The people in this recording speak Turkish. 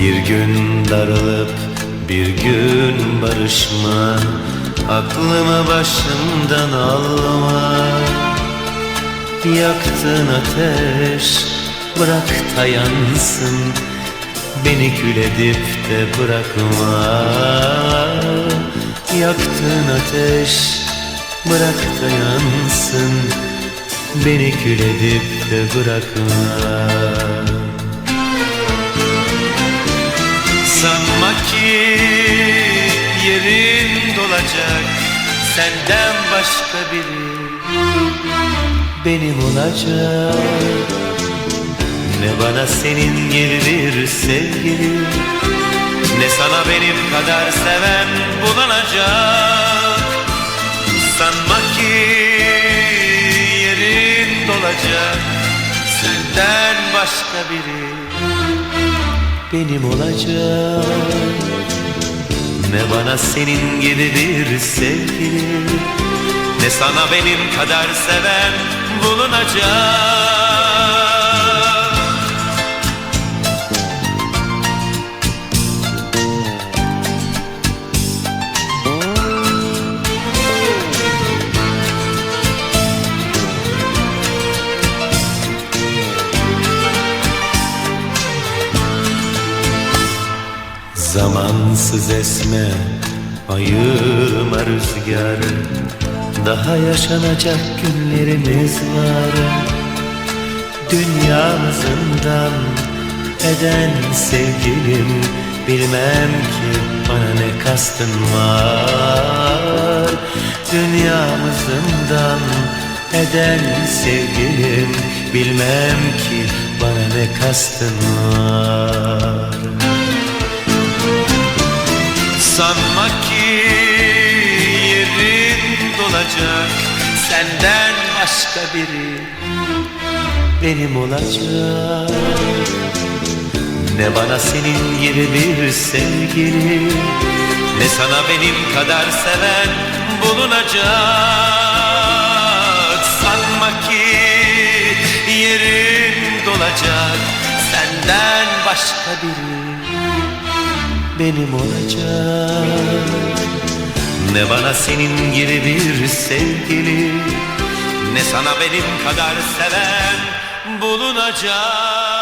Bir gün darılıp bir gün barışma Aklımı başımdan alma Yaktın ateş bırak da yansın Beni kül edip de bırakma. Yaktın ateş bırak da yansın Beni kül edip de bırakma dolacak Senden başka biri. Benim olacak Ne bana senin gibi bir sevgili Ne sana benim kadar seven bulunacak. Sanma ki yerin dolacak Senden başka biri. Benim olacak Ne bana senin gibi bir sevgili Ne sana benim kadar seven bulunacak Zamansız esme ayırma rüzgar Daha yaşanacak günlerimiz var. Dünyamızından eden sevgilim Bilmem ki bana ne kastın var. Dünyamızından eden sevgilim Bilmem ki bana ne kastın var yerin dolacak Senden başka biri benim olacak. Ne bana senin gibi bir sevgili Ne sana benim kadar seven bulunacak. Sanma ki yerin dolacak Senden başka biri benim olacak Ne bana senin gibi bir sevgili Ne sana benim kadar seven bulunacak